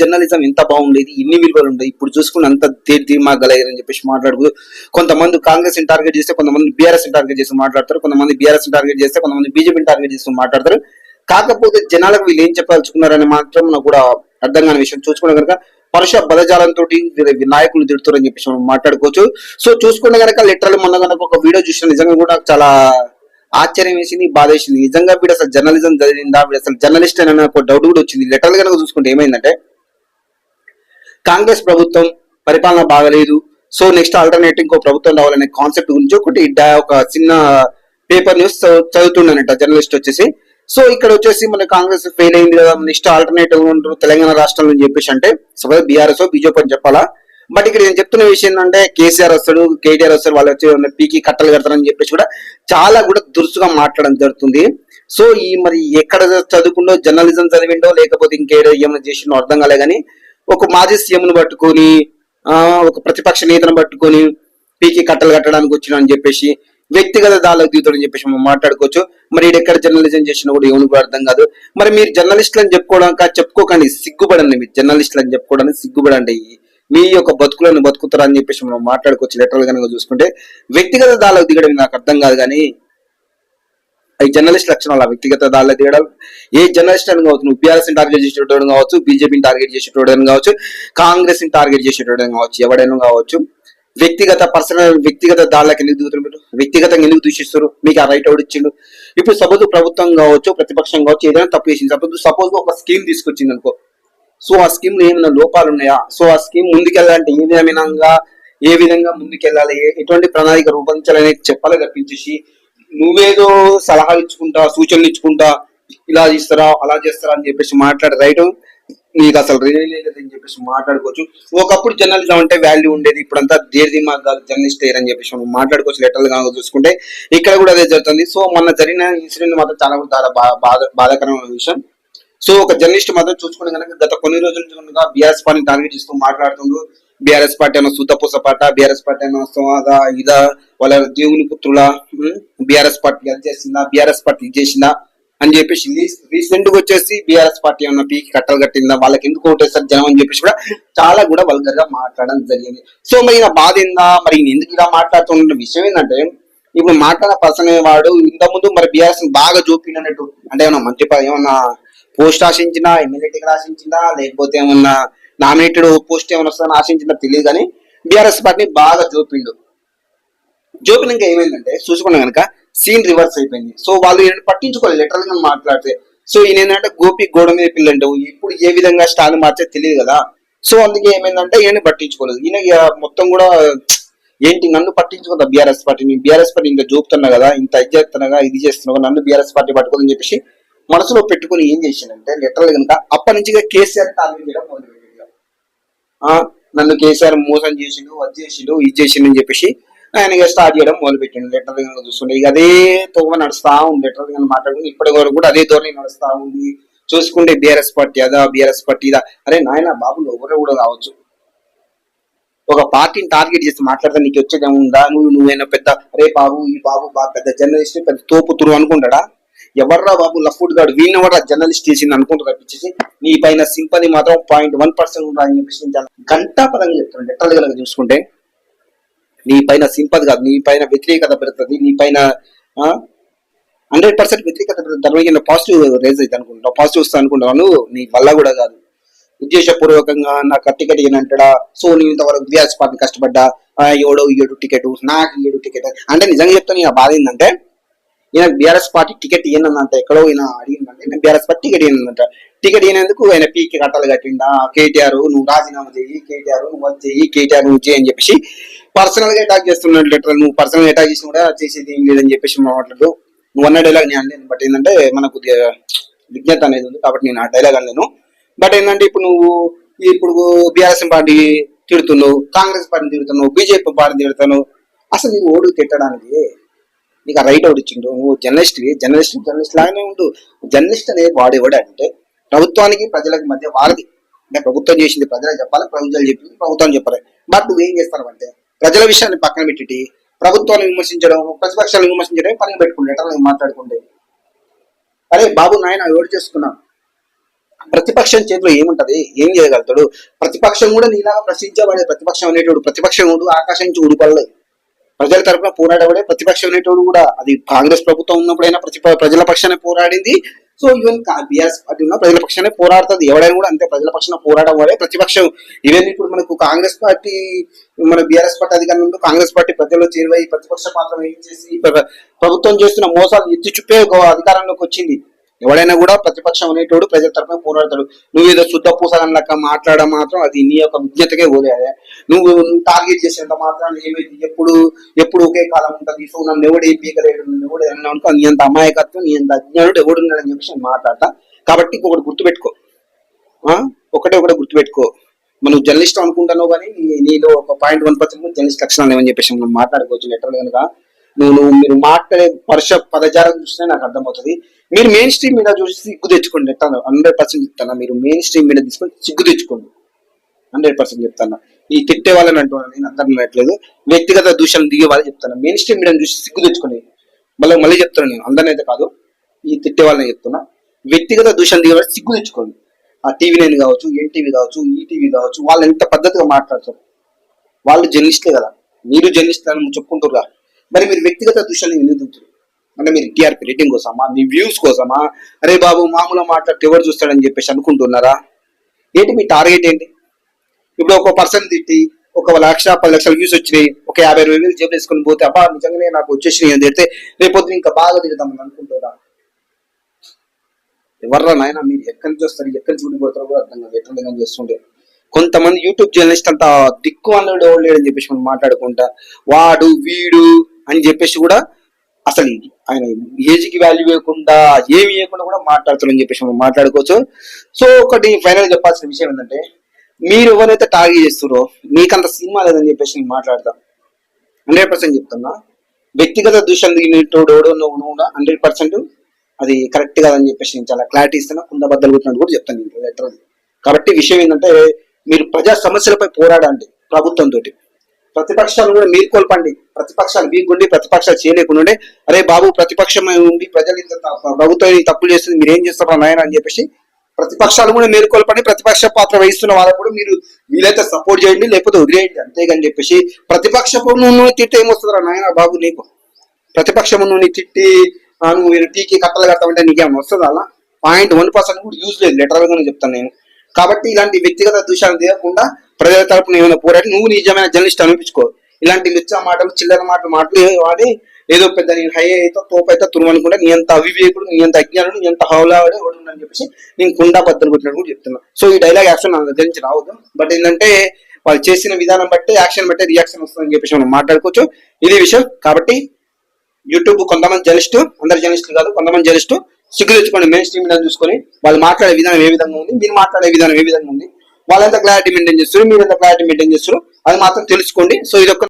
Journalism ఎంత బాగుండేది ఎన్ని విలువలు ఉండేది ఇప్పుడు చూసుకుని అంత తీర్మా గలయ్యారని చెప్పేసి మాట్లాడుతూ కొంతమంది కాంగ్రెస్ని టార్గెట్ చేస్తే కొంతమంది బీఆర్ఎస్ టార్గెట్ చేసి మాట్లాడతారు కొంతమంది బీఆర్ఎస్ టార్గెట్ చేస్తే కొంతమంది బీజేపీని టార్గెట్ చేస్తూ మాట్లాడతారు. కాకపోతే జనాలకు వీళ్ళు ఏం చెప్పదలుచుకున్నారని మాత్రం నాకు కూడా అర్థం కాని విషయం. చూసుకున్నా కనుక పరుష బలజాలంతో నాయకులు తిడుతారని చెప్పేసి మనం మాట్లాడుకోవచ్చు. సో చూసుకుంటే కనుక లిటరల్ మొన్న కనుక ఒక వీడియో చూసిన నిజంగా కూడా చాలా ఆశ్చర్యం వేసింది బాధ వేసింది. నిజంగా వీడు అసలు జర్నలిజం చదివిందా వీడు అసలు జర్నలిస్ట్ అని ఒక డౌట్ కూడా వచ్చింది. లిటరల్ కనుక చూసుకుంటే ఏమైందంటే కాంగ్రెస్ ప్రభుత్వం పరిపాలన బాగలేదు. సో నెక్స్ట్ ఆల్టర్నేట్ ఇంకో ప్రభుత్వం రావాలనే కాన్సెప్ట్ గురించి ఒకటి ఒక చిన్న పేపర్ న్యూస్ చదువుతుండనట జర్నలిస్ట్ వచ్చేసి. సో ఇక్కడ వచ్చేసి మన కాంగ్రెస్ ఫెయిల్ అయింది కదా నెక్స్ట్ ఆల్టర్నేటివ్ ఉంటారు తెలంగాణ రాష్ట్రంలో అని చెప్పేసి అంటే సో బీఆర్ఎస్ బీజేపీ అని చెప్పాలా? బట్ ఇక్కడ నేను చెప్తున్న విషయం ఏంటంటే కేసీఆర్ వస్తాడు కేటీఆర్ వస్తాడు వాళ్ళు వచ్చి పీకి కట్టలు కడతారని చెప్పేసి కూడా చాలా కూడా దురుసుగా మాట్లాడడం జరుగుతుంది. సో ఈ మరి ఎక్కడ చదువుకుండో జర్నలిజం చదివిండో లేకపోతే ఇంకేదో ఏమైనా చేసిండో అర్థం కాలే కానీ ఒక మాజీ సీఎంను పట్టుకొని ఆ ఒక ప్రతిపక్ష నేతను పట్టుకొని పీకి కట్టలు కట్టడానికి వచ్చిన అని చెప్పేసి వ్యక్తిగత దాళ్ళకు అని చెప్పేసి మనం మాట్లాడుకోవచ్చు. మరి ఎక్కడ జర్నలిజం చేసినా కూడా ఎవరికి కూడా అర్థం కాదు. మరి మీరు జర్నలిస్టులు అని చెప్పుకోవడానికి చెప్పుకోకండి సిగ్గుపడండి మీరు. జర్నలిస్టులు అని చెప్పుకోవడానికి సిగ్గుపడండి. మీ యొక్క బతుకులను బతుకుతారని చెప్పేసి మనం మాట్లాడుకోవచ్చు లెటర్లు కనుక చూసుకుంటే. వ్యక్తిగత దాలకు దిగడం నాకు అర్థం కాదు కానీ అవి జర్నలిస్ట్ లక్షణాలు వ్యక్తిగత దాళ్ళ దిగడం ఏ జర్నలిస్ట్ అని కావచ్చు నువ్వు బీఆర్ఎస్ని టార్గెట్ చేసేటోడు కావచ్చు బీజేపీని టార్గెట్ చేసేటోడు కావచ్చు కాంగ్రెస్ని టార్గెట్ చేసేటోడు కావచ్చు ఎవడైనా కావచ్చు వ్యక్తిగత పర్సనల్ వ్యక్తిగత దాళ్ళకి ఎందుకు మీరు వ్యక్తిగతంగా ఎందుకు దూషిస్తారు మీకు ఆ రైట్ ఎవడు ఇచ్చిండు? ఇప్పుడు సపోజ్ ప్రభుత్వం కావచ్చు ప్రతిపక్షం కావచ్చు ఏదైనా తప్పు చేసింది. సపోజ్ సపోజ్ ఒక స్కీమ్ తీసుకొచ్చింది అనుకో. సో ఆ స్కీమ్లో ఏమైనా లోపాలు ఉన్నాయా? సో ఆ స్కీమ్ ముందుకెళ్ళాలంటే ఏ విధంగా ఏ విధంగా ముందుకెళ్ళాలి? ఎటువంటి ప్రణాళిక రూపొందించాలనేది చెప్పాలి తప్పించేసి నువ్వేదో సలహాలు ఇచ్చుకుంటా సూచనలు ఇచ్చుకుంటా ఇలా చేస్తారా అలా చేస్తారా అని చెప్పేసి మాట్లాడే రైట్ నీకు అసలు రియల్ అని చెప్పేసి మాట్లాడుకోవచ్చు. ఒకప్పుడు జర్నలిజం అంటే వాల్యూ ఉండేది ఇప్పుడంతా దేర్ది కాదు జర్నలిస్ట్ అయ్యారు అని చెప్పేసి మనం మాట్లాడుకోవచ్చు లెటర్లు కనుక చూసుకుంటే. ఇక్కడ కూడా అదే జరుగుతుంది. సో మొన్న జరిగిన ఇన్సిడెంట్ మాత్రం చాలా చాలా బా- బాధ బాధాకరమైన విషయం. సో ఒక జర్నలిస్ట్ మాత్రం చూసుకుని కనుక గత కొన్ని రోజుల నుంచి బీఆర్ఎస్ పార్టీని టార్గెట్ చేస్తూ మాట్లాడుతుండ్రు బీఆర్ఎస్ పార్టీ అన్న సుద్దపూస పాట బిఆర్ఎస్ పార్టీ అన్న సమాదా ఇదా వాళ్ళ దేవుని పుత్రుల బీఆర్ఎస్ పార్టీ అది చేసిందా? బీఆర్ఎస్ పార్టీ ఇది చేసిందా? అని చెప్పేసి రీసెంట్గా వచ్చేసి బీఆర్ఎస్ పార్టీ ఏమన్నా పీకి కట్టలు కట్టిందా? వాళ్ళకి ఎందుకు ఓటేస్తారు జనం అని చెప్పేసి కూడా చాలా కూడా వల్గర్గా మాట్లాడడం జరిగింది. సో మరి నా బాధ ఏందా? మరి ఎందుకు ఇలా మాట్లాడుతున్న విషయం ఏంటంటే ఇప్పుడు మాట్లాడిన పర్సన్ వాడు ఇంత ముందు మరి బీఆర్ఎస్ బాగా చూపినట్టు అంటే ఏమన్నా మంత్రి ఏమన్నా పోస్ట్ ఆశించినా ఎమ్మెల్యే టికెట్ లేకపోతే ఏమన్నా నామినేటెడ్ పోస్ట్ ఏమైనా వస్తుందని ఆశించిన తెలియదు కానీ బీఆర్ఎస్ పార్టీని బాగా చూపిండు జోపినాక ఏమైందంటే చూసుకున్నా కనుక సీన్ రివర్స్ అయిపోయింది. సో వాళ్ళు పట్టించుకోలేదు పట్టించుకోవాలి లిటరల్గా మాట్లాడితే. సో ఈయన ఏంటంటే గోపి గోడ మీద పిల్లంటే ఇప్పుడు ఏ విధంగా స్టాల్ మార్చే తెలియదు కదా. సో అందుకే ఏమైందంటే ఈయన పట్టించుకోలేదు. ఈయన ఇక మొత్తం కూడా ఏంటి నన్ను పట్టించుకుందా బీఆర్ఎస్ పార్టీని? బీఆర్ఎస్ పార్టీ ఇంత చూపుతున్నా కదా ఇంత ఇది చేస్తున్నా ఇది చేస్తున్నా నన్ను బీఆర్ఎస్ పార్టీ పట్టుకోదని చెప్పేసి మనసులో పెట్టుకుని ఏం చేసిందంటే లిటరల్ కనుక అప్పటి నుంచి కేసీఆర్ టార్గెట్ చేయడం మొదలు నన్ను కేసీఆర్ మోసం చేసిండు అది చేసిండు ఇది చేసిండు అని చెప్పేసి ఆయన ఇక స్టార్ట్ చేయడం మొదలు పెట్టిండు లెటర్గా చూస్తుండే. ఇక అదే తోవ నడుస్తా ఉంది. లెటర్గా మాట్లాడుకుని ఇప్పటి వరకు కూడా అదే ధోరణి నడుస్తా ఉంది. చూసుకుంటే బీఆర్ఎస్ పార్టీ అదా బీఆర్ఎస్ పార్టీ ఇదా. అరే నాయన బాబు ఎవరు కూడా కావచ్చు. ఒక పార్టీని టార్గెట్ చేసి మాట్లాడితే నీకు వచ్చేది ఏముందా నువ్వు నువ్వైనా పెద్ద అరే బాబు ఈ బాబు బాగా పెద్ద జర్నలిస్ట్ పెద్ద తోపుతురు అనుకుంటాడా? ఎవర్రా బాబు లఫ్ట్ గాడు వీళ్ళని కూడా జర్నలిస్ట్ చేసింది అనుకుంటూ తప్పించేసి నీ పైన సింపతి మాత్రం పాయింట్ వన్ పర్సెంట్ ఉండాలని అని చెప్పేసి చాలా గంటా పదంగా చెప్తున్నాను. లెక్కలు కనుక చూసుకుంటే. నీ పైన సింపతి కాదు నీ పైన వ్యతిరేకత పెడుతుంది నీ పైన హండ్రెడ్ పర్సెంట్ వ్యతిరేకత పెడుతుంది దాని పాజిటివ్ రేజ్ అయితే అనుకుంటా పాజిటివ్ వస్తా అనుకుంటున్నాను నీ వల్ల కూడా కాదు. ఉద్దేశపూర్వకంగా నాకు టికెట్ అంటాడా? సో నేను ఇంతవరకు బీఆర్ఎస్ పార్టీ కష్టపడ్డా? ఆ, ఎవడో ఏడు టికెట్ నాకు ఏడు టికెట్. అంటే నిజంగా చెప్తాను నేను బాధ ఏంటంటే ఈయన బీఆర్ఎస్ పార్టీ టికెట్ ఇయ్యనందంట ఎక్కడో ఈయన అడిగిందంటే. నేను బీఆర్ఎస్ పార్టీ టికెట్ ఇయ్యనందంట. టికెట్ ఇయ్యనందుకు ఆయన పీకి కట్టాలు కట్టిండా. కేటీఆర్ నువ్వు రాజీనామా చేయి కేటీఆర్ నువ్వు అది కేటీఆర్ నువ్వు చేయి అని చెప్పేసి పర్సనల్గా అటాక్ చేస్తున్నాడు లెటర్. నువ్వు పర్సనల్గా అటాక్ చేసిన కూడా చేసేది ఏం లేదని చెప్పేసి మాట్లాడు. నువ్వు అన్న డైలాగ్ నేను అనలేను. బట్ ఏంటంటే మనకు విజ్ఞత అనేది ఉంది కాబట్టి నేను ఆ డైలాగ్ అనలేను. బట్ ఏంటంటే ఇప్పుడు నువ్వు ఇప్పుడు బీఆర్ఎస్ పార్టీ తిడుతున్నావు కాంగ్రెస్ పార్టీని తిడుతున్నావు బీజేపీ పార్టీ తిడుతున్నావు. అసలు నీకు ఓడు తిట్టడానికి నీకు ఆ రైట్ ఒకటి ఇచ్చిండు. నువ్వు జర్నలిస్ట్ జర్నలిస్ట్ జర్నలిస్ట్ లాగానే ఉండు. జర్నలిస్ట్ అనేది వాడు ఎవడు అంటే ప్రభుత్వానికి ప్రజలకు మధ్య వారధి అంటే ప్రభుత్వం చేసింది ప్రజలకు చెప్పాలి? ప్రభుత్వాలు చెప్పింది ప్రభుత్వం చెప్పాలి. బట్ నువ్వేం చేస్తావు అంటే ప్రజల విషయాన్ని పక్కన పెట్టి ప్రభుత్వాన్ని విమర్శించడం ప్రతిపక్షాలను విమర్శించడం పని పెట్టుకుంటే ఎట్లా మాట్లాడుకుంటే అరే బాబు నాయన ఎవరు చేసుకున్నాను ప్రతిపక్షం చేతిలో ఏముంటది? ఏం చేయగలుగుతాడు? ప్రతిపక్షం కూడా నీలాగా ప్రశ్నించబడే ప్రతిపక్షం అనేటోడు ప్రతిపక్షం కూడా ఆకాశం నుంచి ఊడిపడలేదు. ప్రజల తరపున పోరాడబడే ప్రతిపక్షం అనేటోడు కూడా అది కాంగ్రెస్ ప్రభుత్వం ఉన్నప్పుడైనా ప్రతి ప్రజల పక్షానే పోరాడింది. సో ఈవెన్ బీఆర్ఎస్ పార్టీ ఉన్న ప్రజల పక్షానే పోరాడుతుంది. ఎవడైనా కూడా అంతే ప్రజల పక్షాన పోరాడడం వల్లే ప్రతిపక్షం. ఈవెన్ ఇప్పుడు మనకు కాంగ్రెస్ పార్టీ మన బీఆర్ఎస్ పార్టీ అధికారంలో కాంగ్రెస్ పార్టీ ప్రజల్లో చేరువై ప్రతిపక్ష పాత్ర వహించేసి ప్రభుత్వం చేస్తున్న మోసాలు ఎత్తి చూపే ఒక అధికారంలోకి వచ్చింది. ఎవడైనా కూడా ప్రతిపక్షం అనేటోడు ప్రజల తరపున పోరాడతాడు. నువ్వు ఏదో శుద్ధ పూసగన్ లెక్క మాట్లాడడం మాత్రం అది నీ యొక్క విజ్ఞతకే పోలేదు. నువ్వు నువ్వు టార్గెట్ చేసేంత మాత్రం ఏమైంది? ఎప్పుడు ఎప్పుడు ఒకే కాలం ఉంటుంది. సో నన్ను ఎవడు ఏం పీకలేడు? నన్ను ఎవడు అనుకో నీ అంత అమాయకత్వం నీ అంత అజ్ఞానుడు ఎవడున్నాడని చెప్పేసి నేను మాట్లాడతా. కాబట్టి ఇంకొకటి గుర్తుపెట్టుకో. ఒకటే ఒకటే గుర్తుపెట్టుకో. మనం జర్నలిస్ట్ అనుకుంటున్నావు కానీ నీలో ఒక పాయింట్ వన్ పర్సెంట్ జర్నలిస్ట్ లక్షణాలు ఏమని చెప్పేసి మనం మాట్లాడుకోవచ్చు లెటర్ కనుక. నువ్వు నువ్వు మీరు మాట్లాడే పరుష పదజాలం చూస్తే నాకు అర్థమవుతుంది. మీరు మెయిన్ స్ట్రీమ్ మీద చూసి సిగ్గు తెచ్చుకోండి చెప్తాను హండ్రెడ్ పర్సెంట్ చెప్తాను మీరు? మెయిన్ స్ట్రీమ్ మీద తీసుకొని సిగ్గు తెచ్చుకోండి. హండ్రెడ్ పర్సెంట్ చెప్తాను? ఈ తిట్టే వాళ్ళని అంటున్నాను నేను అందరం అనట్లేదు. వ్యక్తిగత దూషణలు దిగే వాళ్ళు చెప్తాను? మెయిన్ స్ట్రీమ్ మీద చూసి సిగ్గు తెచ్చుకోండి. మళ్ళీ మళ్ళీ చెప్తాను నేను అందరిని అయితే కాదు. ఈ తిట్టే వాళ్ళని చెప్తున్నా. వ్యక్తిగత దూషణ దిగే వాళ్ళు సిగ్గు తెచ్చుకోండి. ఆ టీవీ నైన్ కావచ్చు ఎన్టీవీ కావచ్చు ఈటీవీ కావచ్చు వాళ్ళు ఎంత పద్ధతిగా మాట్లాడతారు? వాళ్ళు జర్నలిస్టే కదా. మీరు జర్నలిస్ట్ అని చెప్పుకుంటారు కదా మరి మీరు వ్యక్తిగత దృశ్యాన్ని ఎందుకు అంటే మీరు టీఆర్పీ రేటింగ్ కోసమా? మీ వ్యూస్ కోసమా? అరే బాబు మామూలుగా మాట్లాడితే ఎవరు చూస్తాడని చెప్పేసి అనుకుంటున్నారా? ఏంటి మీ టార్గెట్ ఏంటి? ఇప్పుడు ఒక పర్సన్ తిట్టి ఒక లక్ష పది లక్షల వ్యూస్ వచ్చినాయి ఒక యాభై అరవై వేలు జేబులు వేసుకొని పోతే అబ్బా నిజంగానే నాకు వచ్చేసినాయి అని తిడితే రేపొద్దు ఇంకా బాగా తిడతామని అనుకుంటారా ఎవర్రా నాయన మీరు ఎక్కడి నుంచి వస్తారు ఎక్కడి నుంచి ఉండిపోతారో కూడా అర్థం కాదు ఎట్లా విధంగా చేస్తుండే కొంతమంది యూట్యూబ్ జర్నలిస్ట్ అంతా దిక్కు అన్నాడు ఎవడు లేడని చెప్పేసి మనం మాట్లాడుకుంటా వాడు వీడు అని చెప్పేసి కూడా అసలు ఆయన ఏజ్కి వాల్యూ ఇవ్వకుండా ఏమి ఇవ్వకుండా కూడా మాట్లాడుతారని చెప్పేసి మనం మాట్లాడుకోవచ్చు. సో ఒకటి ఫైనల్ చెప్పాల్సిన విషయం ఏంటంటే మీరు ఎవరైతే టార్గెట్ చేస్తారో మీకంత సినిమా లేదని చెప్పేసి నేను మాట్లాడతాను హండ్రెడ్ పర్సెంట్ చెప్తున్నా. వ్యక్తిగత దూషణ ఎవడో నువ్వు హండ్రెడ్ పర్సెంట్ అది కరెక్ట్ కాదని చెప్పేసి నేను చాలా క్లారిటీ ఇస్తున్నా. కుంద బద్దలు కొట్టినట్టు కూడా చెప్తాను నేను లెటర్ అది. కాబట్టి విషయం ఏంటంటే మీరు ప్రజా సమస్యలపై పోరాడండి ప్రభుత్వంతో ప్రతిపక్షాలు కూడా మీరు కోల్పండి. ప్రతిపక్షాలు మీకు ఉండి ప్రతిపక్షాలు చేయలేకుండా ఉండే అరే బాబు ప్రతిపక్షం ఉండి ప్రజలు ఇంత ప్రభుత్వం తప్పులు చేస్తుంది మీరు ఏం చేస్తారా నాయన అని చెప్పేసి ప్రతిపక్షాలు కూడా మేలుకొల్పండి ప్రతిపక్ష పాత్ర వహిస్తున్న వాళ్ళకు కూడా మీరు వీలైతే సపోర్ట్ చేయండి లేకపోతే వదిలేయండి. అంతేగాని చెప్పేసి ప్రతిపక్షపు నువ్వు తిట్టే ఏమొస్తుందిరా నాయన బాబు నీకు? ప్రతిపక్షము నువ్వు తిట్టి నువ్వు టీకి కట్టలు కడతామంటే నీకేమైనా వస్తుందా అలా? పాయింట్ వన్ పర్సెంట్ కూడా యూజ్ లేదు లెటర్గానే చెప్తాను నేను. కాబట్టి ఇలాంటి వ్యక్తిగత దూషాలు తీయకుండా ప్రజల తరపున ఏమైనా పోరాడి నువ్వు నిజమైన జర్నలిస్ట్ అనిపించుకో. ఇలాంటి లుచ్చా మాటలు చిల్లర మాటలు మాటలు వాడి ఏదో పెద్ద నేను హై అయితే తోపు అయితే తురుమనుకుంటా నీ ఎంత అవివేకుడు నీ ఎంత అజ్ఞానుడు నీ ఎంత హౌలావాడు ఎవడు అని చెప్పేసి నేను కుండా బద్దలు కొట్టినట్టు కూడా చెప్తున్నా. సో ఈ డైలాగ్ యాక్షన్ నా దగ్గర నుంచి రావద్దు. బట్ ఏంటంటే వాళ్ళు చేసిన విధానం బట్టి యాక్షన్ బట్టి రియాక్షన్ వస్తుందని చెప్పేసి మనం మాట్లాడుకోవచ్చు. ఇది విషయం. కాబట్టి యూట్యూబ్ కొంతమంది జర్నలిస్టు అందరు జర్నలిస్టులు కాదు కొంతమంది జర్నలిస్టు సిగ్గు తెచ్చుకోండి మెయిన్ స్ట్రీమ్ మీద చూసుకొని. వాళ్ళు మాట్లాడే విధానం ఏ విధంగా ఉంది మీరు మాట్లాడే విధానం ఏ విధంగా ఉంది వాళ్ళంతా క్లారిటీ మెయింటైన్ చేస్తారు మీరు ఎంత క్లారిటీ మెయింటైన్ చేస్తారు. అది మాత్రం తెలుసుకోండి. సో ఇది ఒక